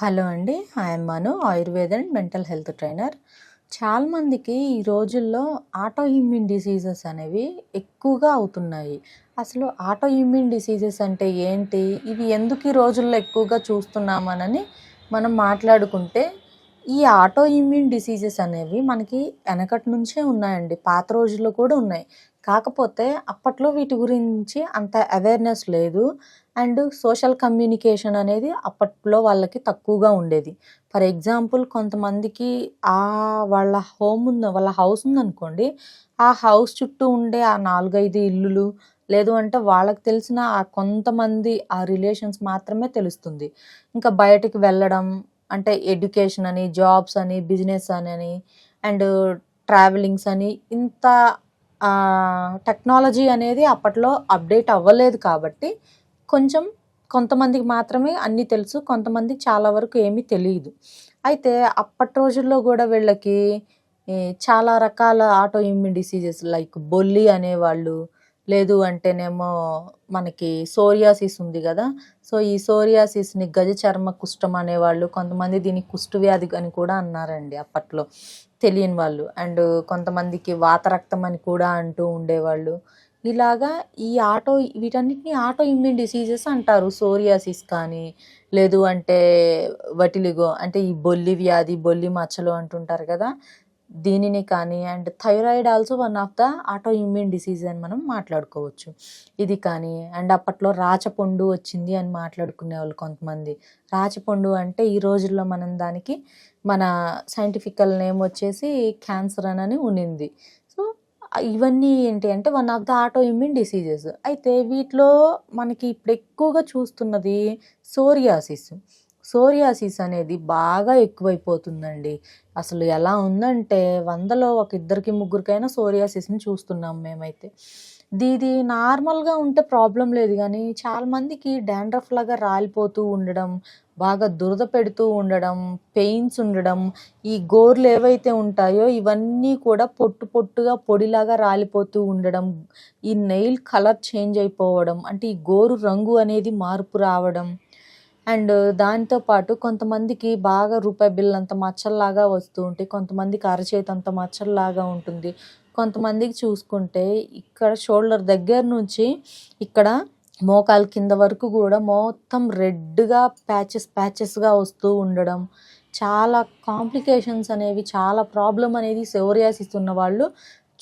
Hello అండి I'm Manu Ayurveda and mental health trainer. చాలామందికి ఈ రోజుల్లో ఆటో ఇమ్యూన్ డిసీజెస్ అనేవి ఎక్కువగా అవుతున్నాయి. అసలు ఆటో ఇమ్యూన్ డిసీజెస్ అంటే ఏంటి? ఇవి ఎందుకు ఈ రోజుల్లో ఎక్కువగా చూస్తున్నామనని మనం మాట్లాడుకుంటే ఈ ఆటో ఇమ్యూన్ డిసీజెస్ అనేవి మనకి వెనకటి నుంచే ఉన్నాయండి పాత రోజుల్లో కూడా ఉన్నాయి. కాకపోతే అప్పట్లో వీటి గురించి అంత అవేర్నెస్ లేదు. అండ్ సోషల్ కమ్యూనికేషన్ అనేది అప్పట్లో వాళ్ళకి తక్కువగా ఉండేది. ఫర్ ఎగ్జాంపుల్ కొంతమందికి ఆ వాళ్ళ హోమ్ ఉంది వాళ్ళ హౌస్ ఉందనుకోండి ఆ హౌస్ చుట్టూ ఉండే ఆ నాలుగైదు ఇల్లులు లేదు అంటే వాళ్ళకి తెలిసిన ఆ కొంతమంది ఆ రిలేషన్స్ మాత్రమే తెలుస్తుంది. ఇంకా బయటికి వెళ్ళడం అంటే ఎడ్యుకేషన్ అని జాబ్స్ అని బిజినెస్ అని అండ్ ట్రావెలింగ్స్ అని ఇంత టెక్నాలజీ అనేది అప్పట్లో అప్డేట్ అవ్వలేదు కాబట్టి కొంచెం కొంతమందికి మాత్రమే అన్నీ తెలుసు కొంతమందికి చాలా వరకు ఏమీ తెలియదు. అయితే అప్పటి రోజుల్లో కూడా వీళ్ళకి చాలా రకాల ఆటో ఇమ్యూన్ డిసీజెస్ లైక్ బొల్లి అనేవాళ్ళు లేదు అంటేనేమో మనకి సోరియాసిస్ ఉంది కదా సో ఈ సోరియాసిస్ని గజ చర్మ కుష్టం అనేవాళ్ళు కొంతమంది దీనికి కుష్టు వ్యాధి అని కూడా అన్నారండి అప్పట్లో. తెలియని వాళ్ళు. అండ్ కొంతమందికి వాతరక్తం అని కూడా అంటూ ఉండేవాళ్ళు. ఇలాగా ఈ ఆటో వీటన్నిటిని ఆటో ఇమ్యూన్ డిసీజెస్ అంటారు. సోరియాసిస్ కానీ లేదు అంటే వటిలిగో అంటే ఈ బొల్లి వ్యాధి బొల్లి మచ్చలు అంటుంటారు కదా దీనిని కానీ and thyroid also one of the autoimmune disease అని మనం మాట్లాడుకోవచ్చు. ఇది కానీ అండ్ అప్పట్లో రాచపండు వచ్చింది అని మాట్లాడుకునే వాళ్ళు కొంతమంది. రాచపండు అంటే ఈ రోజుల్లో మనం దానికి మన సైంటిఫికల్ నేమ్ వచ్చేసి క్యాన్సర్ అని ఉన్నింది. సో ఇవన్నీ ఏంటి అంటే one of the autoimmune diseases. అయితే వీటిలో మనకి ఇప్పుడు ఎక్కువగా చూస్తున్నది సోరియాసిస్. సోరియాసిస్ అనేది బాగా ఎక్కువైపోతుందండి. అసలు ఎలా ఉందంటే వందలో ఒక ఇద్దరికి ముగ్గురికైనా సోరియాసిస్ని చూస్తున్నాం మేమైతే. దీది నార్మల్గా ఉంటే ప్రాబ్లం లేదు కానీ చాలామందికి డాండ్రఫ్ లాగా రాలిపోతూ ఉండడం బాగా దురద పెడుతూ ఉండడం పెయిన్స్ ఉండడం ఈ గోర్లు ఏవైతే ఉంటాయో ఇవన్నీ కూడా పొట్టు పొట్టుగా పొడిలాగా రాలిపోతూ ఉండడం ఈ నెయిల్ కలర్ చేంజ్ అయిపోవడం అంటే ఈ గోరు రంగు అనేది మార్పు రావడం అండ్ దాంతో పాటు కొంతమందికి బాగా రూపాయి బిల్ అంత మచ్చల్లాగా వస్తూ ఉంటాయి కొంతమందికి అరచేతి అంత మచ్చల్లాగా ఉంటుంది. కొంతమందికి చూసుకుంటే ఇక్కడ షోల్డర్ దగ్గర నుంచి ఇక్కడ మోకాలు కింద వరకు కూడా మొత్తం రెడ్గా ప్యాచెస్ ప్యాచెస్గా వస్తూ ఉండడం చాలా కాంప్లికేషన్స్ అనేవి చాలా ప్రాబ్లం అనేది సోరియాసిస్ ఉన్న వాళ్ళు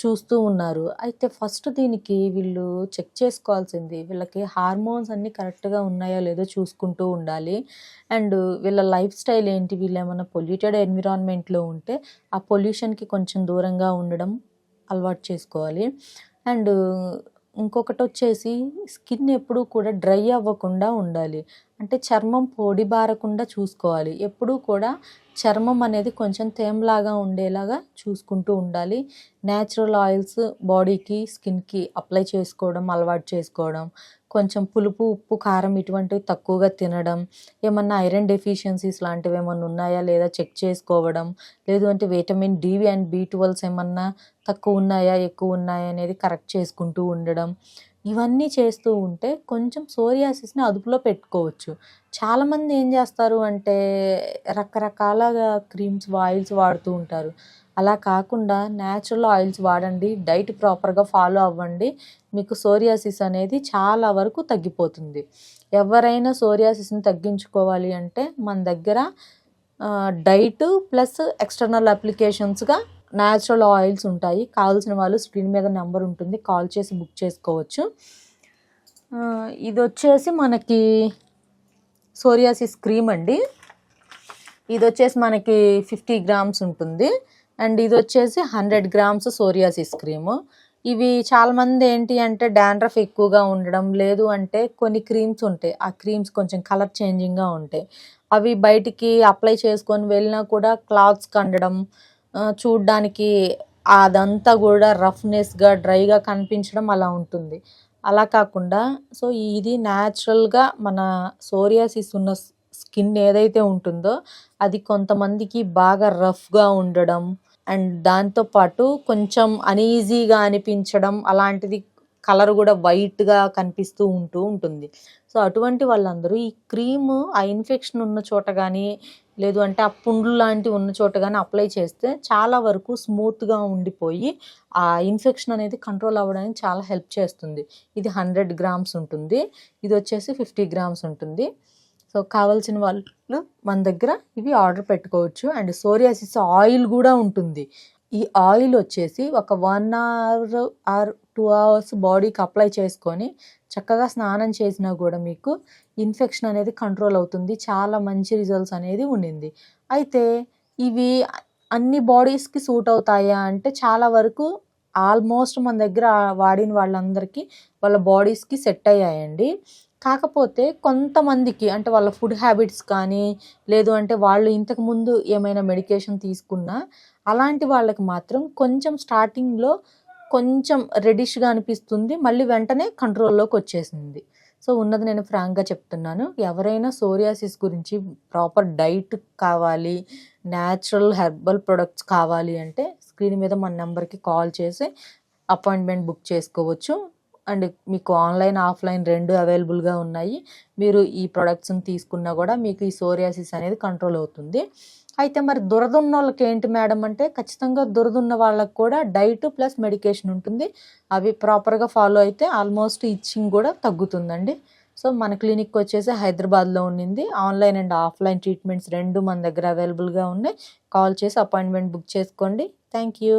చూస్తూ ఉన్నారు. అయితే ఫస్ట్ దీనికి వీళ్ళు చెక్ చేసుకోవాల్సింది వీళ్ళకి హార్మోన్స్ అన్నీ కరెక్ట్గా ఉన్నాయో లేదో చూసుకుంటూ ఉండాలి. అండ్ వీళ్ళ లైఫ్ స్టైల్ ఏంటి? వీళ్ళు ఏమైనా పొల్యూటెడ్ ఎన్విరాన్మెంట్లో ఉంటే ఆ పొల్యూషన్కి కొంచెం దూరంగా ఉండడం అలవాటు చేసుకోవాలి. అండ్ ఇంకొకటి వచ్చేసి స్కిన్ ఎప్పుడూ కూడా డ్రై అవ్వకుండా ఉండాలి. అంటే చర్మం పొడి బారకుండా చూసుకోవాలి. ఎప్పుడూ కూడా చర్మం అనేది కొంచెం తేమలాగా ఉండేలాగా చూసుకుంటూ ఉండాలి. న్యాచురల్ ఆయిల్స్ బాడీకి స్కిన్కి అప్లై చేసుకోవడం అలవాటు చేసుకోవడం కొంచెం పులుపు ఉప్పు కారం ఇటువంటివి తక్కువగా తినడం ఏమన్నా ఐరన్ డెఫిషియన్సీస్ లాంటివి ఏమన్నా ఉన్నాయా? లేదా చెక్ చేసుకోవడం లేదు అంటే vitamin D and B twelves ఏమన్నా తక్కువ ఉన్నాయా ఎక్కువ ఉన్నాయా అనేది కరెక్ట్ చేసుకుంటూ ఉండడం. ఇవన్నీ చేస్తూ ఉంటే కొంచెం సోరియాసిస్ని అదుపులో పెట్టుకోవచ్చు. చాలామంది ఏం చేస్తారు అంటే రకరకాల క్రీమ్స్ ఆయిల్స్ వాడుతూ ఉంటారు. అలా కాకుండా న్యాచురల్ ఆయిల్స్ వాడండి డైట్ ప్రాపర్గా ఫాలో అవ్వండి. మీకు సోరియాసిస్ అనేది చాలా వరకు తగ్గిపోతుంది. ఎవరైనా సోరియాసిస్ని తగ్గించుకోవాలి అంటే మన దగ్గర డైట్ ప్లస్ ఎక్స్టర్నల్ అప్లికేషన్స్గా న్యాచురల్ ఆయిల్స్ ఉంటాయి. కావాల్సిన వాళ్ళు స్క్రీన్ మీద నెంబర్ ఉంటుంది. కాల్ చేసి బుక్ చేసుకోవచ్చు. ఇది వచ్చేసి మనకి సోరియాసిస్ క్రీమ్ అండి. ఇది వచ్చేసి మనకి ఫిఫ్టీ గ్రామ్స్ ఉంటుంది. అండ్ ఇది వచ్చేసి హండ్రెడ్ గ్రామ్స్ సోరియాసిస్ క్రీము. ఇవి చాలామంది ఏంటి అంటే డాండ్రఫ్ ఎక్కువగా ఉండడం లేదు అంటే కొన్ని క్రీమ్స్ ఉంటాయి. ఆ క్రీమ్స్ కొంచెం కలర్ చేంజింగ్గా ఉంటాయి. అవి బయటికి అప్లై చేసుకొని వెళ్ళినా కూడా క్లాత్స్ కండడం చూడ్డానికి అదంతా కూడా రఫ్నెస్గా డ్రైగా కనిపించడం అలా ఉంటుంది. అలా కాకుండా సో ఇది న్యాచురల్గా మన సోరియాసిస్ ఉన్న స్కిన్ ఏదైతే ఉంటుందో అది కొంతమందికి బాగా రఫ్గా ఉండడం అండ్ దాంతోపాటు కొంచెం అనీజీగా అనిపించడం అలాంటిది కలర్ కూడా వైట్గా కనిపిస్తూ ఉంటూ ఉంటుంది. సో అటువంటి వాళ్ళందరూ ఈ క్రీమ్ ఆ ఇన్ఫెక్షన్ ఉన్న చోట కానీ లేదు అంటే ఆ పుండ్లు లాంటివి ఉన్న చోట కానీ అప్లై చేస్తే చాలా వరకు స్మూత్గా ఉండిపోయి ఆ ఇన్ఫెక్షన్ అనేది కంట్రోల్ అవ్వడానికి చాలా హెల్ప్ చేస్తుంది. ఇది హండ్రెడ్ గ్రామ్స్ ఉంటుంది. ఇది వచ్చేసి ఫిఫ్టీ గ్రామ్స్ ఉంటుంది. సో కావాల్సిన వాళ్ళు మన దగ్గర ఇవి ఆర్డర్ పెట్టుకోవచ్చు. అండ్ సోరియాసిస్ ఆయిల్ కూడా ఉంటుంది. ఈ ఆయిల్ వచ్చేసి ఒక one hour or two hours బాడీకి అప్లై చేసుకొని చక్కగా స్నానం చేసినా కూడా మీకు ఇన్ఫెక్షన్ అనేది కంట్రోల్ అవుతుంది. చాలా మంచి రిజల్ట్స్ అనేది ఉండింది. అయితే ఇవి అన్ని బాడీస్కి సూట్ అవుతాయా అంటే చాలా వరకు ఆల్మోస్ట్ మన దగ్గర వాడిన వాళ్ళందరికీ వాళ్ళ బాడీస్కి సెట్ అయ్యాయండి. కాకపోతే కొంతమందికి అంటే వాళ్ళ ఫుడ్ హ్యాబిట్స్ కానీ లేదు అంటే వాళ్ళు ఇంతకు ముందు ఏమైనా మెడికేషన్ తీసుకున్నా అలాంటి వాళ్ళకి మాత్రం కొంచెం స్టార్టింగ్లో కొంచెం రెడిష్గా అనిపిస్తుంది. మళ్ళీ వెంటనే కంట్రోల్లోకి వచ్చేసింది. సో ఉన్నది నేను ఫ్రాంక్గా చెప్తున్నాను. ఎవరైనా సోరియాసిస్ గురించి ప్రాపర్ డైట్ కావాలి న్యాచురల్ హెర్బల్ ప్రొడక్ట్స్ కావాలి అంటే స్క్రీన్ మీద మన నెంబర్కి కాల్ చేసి అపాయింట్మెంట్ బుక్ చేసుకోవచ్చు. అండ్ మీకు ఆన్లైన్ ఆఫ్లైన్ రెండు అవైలబుల్గా ఉన్నాయి. మీరు ఈ ప్రొడక్ట్స్ని తీసుకున్నా కూడా మీకు ఈ సోరియాసిస్ అనేది కంట్రోల్ అవుతుంది. అయితే మరి దురద ఉన్న వాళ్ళకి ఏంటి మేడం అంటే ఖచ్చితంగా దురద ఉన్న వాళ్ళకి కూడా డైట్ ప్లస్ మెడికేషన్ ఉంటుంది. అవి ప్రాపర్గా ఫాలో అయితే ఆల్మోస్ట్ ఇచ్చింగ్ కూడా తగ్గుతుందండి. సో మన క్లినిక్ వచ్చేసి హైదరాబాద్లో ఉండింది ఆన్లైన్ అండ్ ఆఫ్లైన్ ట్రీట్మెంట్స్ రెండు మన దగ్గర అవైలబుల్గా ఉన్నాయి. కాల్ చేసి అపాయింట్మెంట్ బుక్ చేసుకోండి. Thank you.